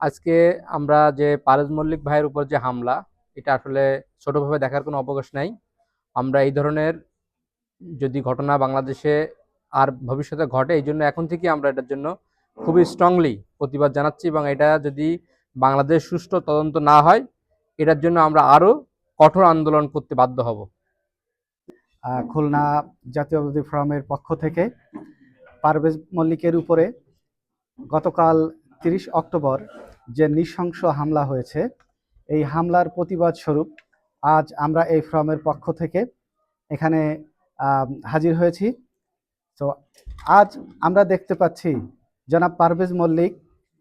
আজকে আমরা যে পারভেজ মল্লিক ভাইয়ের উপর যে হামলা, এটা আসলে ছোটোভাবে দেখার কোনো অবকাশ নাই। আমরা এই ধরনের যদি ঘটনা বাংলাদেশে আর ভবিষ্যতে ঘটে, এই জন্য এখন থেকে আমরা এটার জন্য খুবই স্ট্রংলি প্রতিবাদ জানাচ্ছি এবং এটা যদি বাংলাদেশ সুষ্ঠু তদন্ত না হয়, এটার জন্য আমরা আরও কঠোর আন্দোলন করতে বাধ্য হব। খুলনা জাতীয়বাদী ফোরামের পক্ষ থেকে পারভেজ মল্লিকের উপরে গতকাল তিরিশ অক্টোবর যে নৃশংস হামলা হয়েছে, এই হামলার প্রতিবাদ স্বরূপ আজ আমরা এই ফ্রমের পক্ষ থেকে এখানে হাজির হয়েছি। তো আজ আমরা দেখতে পাচ্ছি, জনাব পারভেজ মল্লিক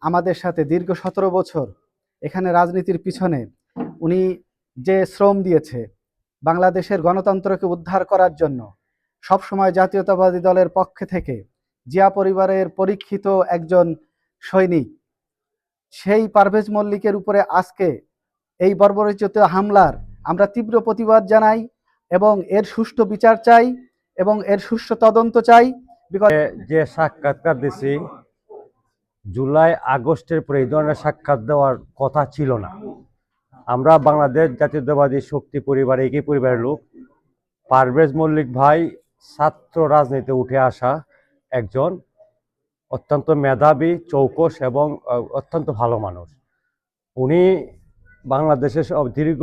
আমাদের সাথে দীর্ঘ সতেরো বছর এখানে রাজনীতির পিছনে, উনি যে শ্রম দিয়েছে বাংলাদেশের গণতন্ত্রকে উদ্ধার করার জন্য, সবসময় জাতীয়তাবাদী দলের পক্ষে থেকে জিয়া পরিবারের পরীক্ষিত একজন সৈনিক সেই পারভেজ মল্লিকের উপরে আজকে এই বর্বরচিত হামলার আমরা তীব্র প্রতিবাদ জানাই এবং এর সুষ্ঠু বিচার চাই এবং এর সুষ্ঠু তদন্ত চাই। যে সাক্ষাৎকার দিছি, জুলাই আগস্টের পরে এই ধরনের সাক্ষাৎ দেওয়ার কথা ছিল না। আমরা বাংলাদেশ জাতীয়তাবাদী শক্তি পরিবার, একই পরিবারের লোক। পারভেজ মল্লিক ভাই ছাত্র রাজনীতিতে উঠে আসা একজন। অত্যন্ত মেধাবী, চৌকস এবং অত্যন্ত ভালো মানুষ। উনি বাংলাদেশে দীর্ঘ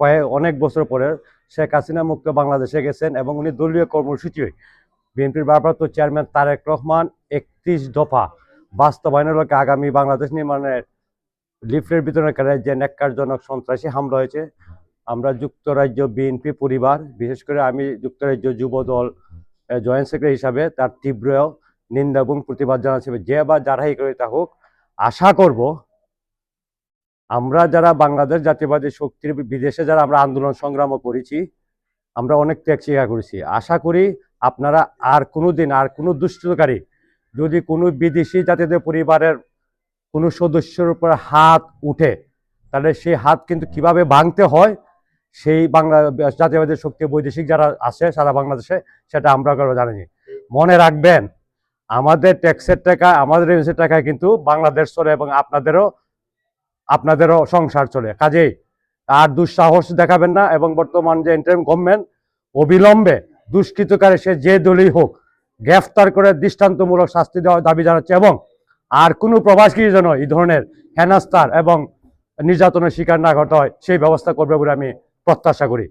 কয়েক অনেক বছর পরে শেখ হাসিনা মুক্ত বাংলাদেশে গেছেন এবং উনি দলীয় কর্মসূচি বিএনপির ভারপ্রাপ্ত চেয়ারম্যান তারেক রহমান একত্রিশ দফা বাস্তবায়নের লক্ষ্যে আগামী বাংলাদেশ নির্মাণের লিফলেট বিতরণকারী যে ন্যাক্কারজনক সন্ত্রাসী হামলা হয়েছে, আমরা যুক্তরাজ্য বিএনপি পরিবার, বিশেষ করে আমি যুক্তরাজ্য যুব দল জয়েন্ট সেক্রেটারি হিসাবে তার তীব্র নিন্দা এবং প্রতিবাদ জানাচ্ছি। যে বা যারাই করে তা হোক, আশা করব আমরা যারা বাংলাদেশ জাতীয়বাদী শক্তির বিদেশে যারা আমরা আন্দোলন সংগ্রামও করেছি, আমরা অনেক ত্যাগ স্বীকার করেছি। আশা করি আপনারা আর কোনো দিন আর কোনো দুষ্টকারী যদি কোনো বিদেশি জাতিদের পরিবারের কোনো সদস্যের উপর হাত উঠে, তাহলে সেই হাত কিন্তু কীভাবে ভাঙতে হয়, সেই বাংলা জাতীয়বাদী শক্তি বৈদেশিক যারা আছে সারা বাংলাদেশে, সেটা আমরা জানি মনে রাখবেন আমাদের ট্যাক্সের টাকা, আমাদের রেমিসের টাকায় কিন্তু বাংলাদেশ চলে এবং আপনাদেরও আপনাদেরও সংসার চলে। কাজেই আর দুঃসাহস দেখাবেন না এবং বর্তমান যে ইন্টারিম গভর্নমেন্ট অবিলম্বে দুষ্কৃতকারী সে যে দলই হোক, গ্রেফতার করে দৃষ্টান্তমূলক শাস্তি দেওয়ার দাবি জানাচ্ছে এবং আর কোনো প্রবাসী যেন এই ধরনের হেনাস্তার এবং নির্যাতনের শিকার না ঘটা হয় সেই ব্যবস্থা করবে বলে আমি প্রত্যাশা করি।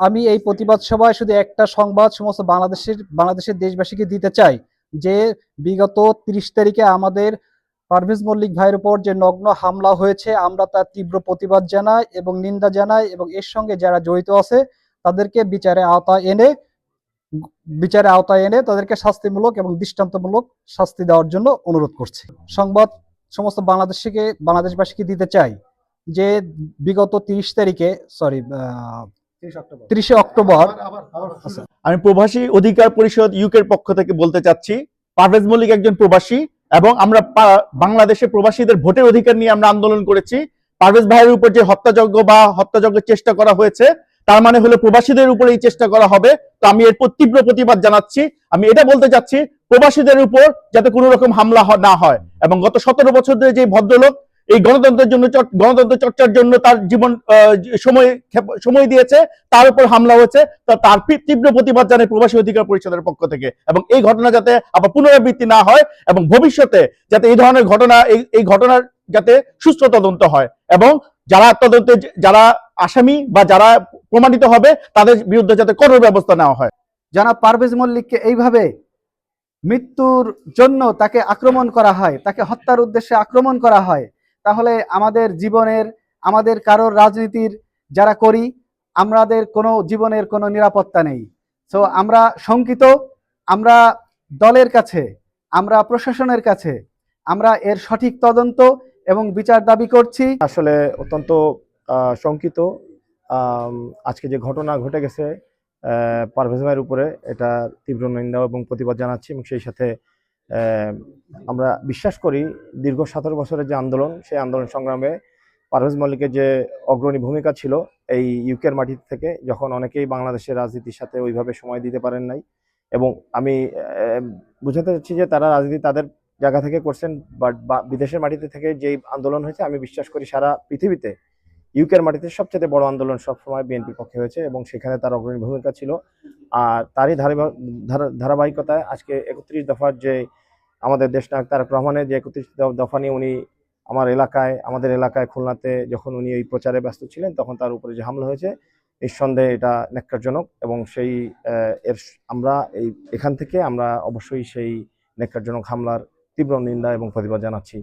আমি এই প্রতিবাদ সভায় শুধু একটা সংবাদ সমস্ত বাংলাদেশের বাংলাদেশের দেশবাসীকে দিতে চাই। যে বিগত তিরিশ তারিখে আমাদের পারভেজ মল্লিক ভাইয়ের উপর যে নগ্ন হামলা হয়েছে আমরা তার তীব্র প্রতিবাদ জানাই এবং নিন্দা জানাই এবং এর সঙ্গে যারা জড়িত আছে তাদেরকে বিচারে আওতায় এনে বিচারে আওতায় এনে তাদেরকে শাস্তিমূলক এবং দৃষ্টান্তমূলক শাস্তি দেওয়ার জন্য অনুরোধ করছি। সংবাদ সমস্ত বাংলাদেশিকে বাংলাদেশবাসীকে দিতে চাই যে বিগত তিরিশ তারিখে সরি তিরিশে অক্টোবর। আমি প্রবাসী অধিকার পরিষদ ইউকের পক্ষ থেকে বলতে চাচ্ছি, পারভেজ মল্লিক একজন প্রবাসী এবং আমরা বাংলাদেশে প্রবাসীদের ভোটের অধিকার নিয়ে আমরা আন্দোলন করেছি। পারভেজ ভাইয়ের উপর যে হত্যাযজ্ঞ বা হত্যাযজ্ঞের চেষ্টা করা হয়েছে, তার মানে হলো প্রবাসীদের উপরে এই চেষ্টা করা হবে। তো আমি এর তীব্র প্রতিবাদ জানাচ্ছি। আমি এটা বলতে চাচ্ছি, প্রবাসীদের উপর যাতে কোনো রকম হামলা না হয়। এবং গত সতেরো বছর ধরে যে ভদ্রলোক এই গণতন্ত্রের জন্য গণতন্ত্র চর্চার জন্য তার জীবন সময় সময় দিয়েছে, তার উপর হামলা হয়েছে তার তীব্র প্রতিবাদ জানাই প্রবাসী অধিকার পরিষদের পক্ষ থেকে। এবং এই ঘটনা যাতে আবার পুনরাবৃত্তি না হয়, এবং ভবিষ্যতে যাতে এই ধরনের ঘটনা, এই এই ঘটনার যাতে সুস্থ তদন্ত হয়, এবং যারা তদন্তে যারা আসামি বা যারা প্রমাণিত হবে, তাদের বিরুদ্ধে যাতে কঠোর ব্যবস্থা নেওয়া হয়। যারা পারভেজ মল্লিককে এইভাবে মৃত্যুর জন্য তাকে আক্রমণ করা হয়, তাকে হত্যার উদ্দেশ্যে আক্রমণ করা হয় তাহলে আমাদের জীবনের, আমাদের কারোর রাজনীতির যারা করি, আমাদের কোনো জীবনের কোনো নিরাপত্তা নেই। সো আমরা শঙ্কিত, আমরা দলের কাছে, আমরা প্রশাসনের কাছে, আমরা এর সঠিক তদন্ত এবং বিচার দাবি করছি। আসলে অত্যন্ত শঙ্কিত। আজকে যে ঘটনা ঘটে গেছে পারভেজ ভাইয়ের উপরে, এটা তীব্র নিন্দা এবং প্রতিবাদ জানাচ্ছি এবং সেই সাথে আমরা বিশ্বাস করি দীর্ঘ সতেরো বছরের যে আন্দোলন, সেই আন্দোলন সংগ্রামে পারভেজ মল্লিকের যে অগ্রণী ভূমিকা ছিল এই ইউকের মাটি থেকে, যখন অনেকেই বাংলাদেশের রাজনীতির সাথে ওইভাবে সময় দিতে পারেন নাই। এবং আমি বুঝাতে চাচ্ছি যে তারা রাজনীতি তাদের জায়গা থেকে করছেন বাট বিদেশের মাটিতে থেকে যেই আন্দোলন হয়েছে, আমি বিশ্বাস করি সারা পৃথিবীতে ইউকের মাটিতে সবচেয়ে বড় আন্দোলন সবসময় বিএনপির পক্ষে হয়েছে এবং সেখানে তার অগ্রণী ভূমিকা ছিল। আর তারই ধারাবাহিকতায় আজকে একত্রিশ দফার যে আমাদের দেশনায়ক তারেক রহমানের যে একত্রিশ দফা নিয়ে উনি আমার এলাকায়, আমাদের এলাকায় খুলনাতে যখন উনি এই প্রচারে ব্যস্ত ছিলেন তখন তার উপরে যে হামলা হয়েছে, নিঃসন্দেহে এটা ন্যাক্কারজনক এবং সেই এর আমরা এই, এখান থেকে আমরা অবশ্যই সেই ন্যাক্কারজনক হামলার তীব্র নিন্দা এবং প্রতিবাদ জানাচ্ছি।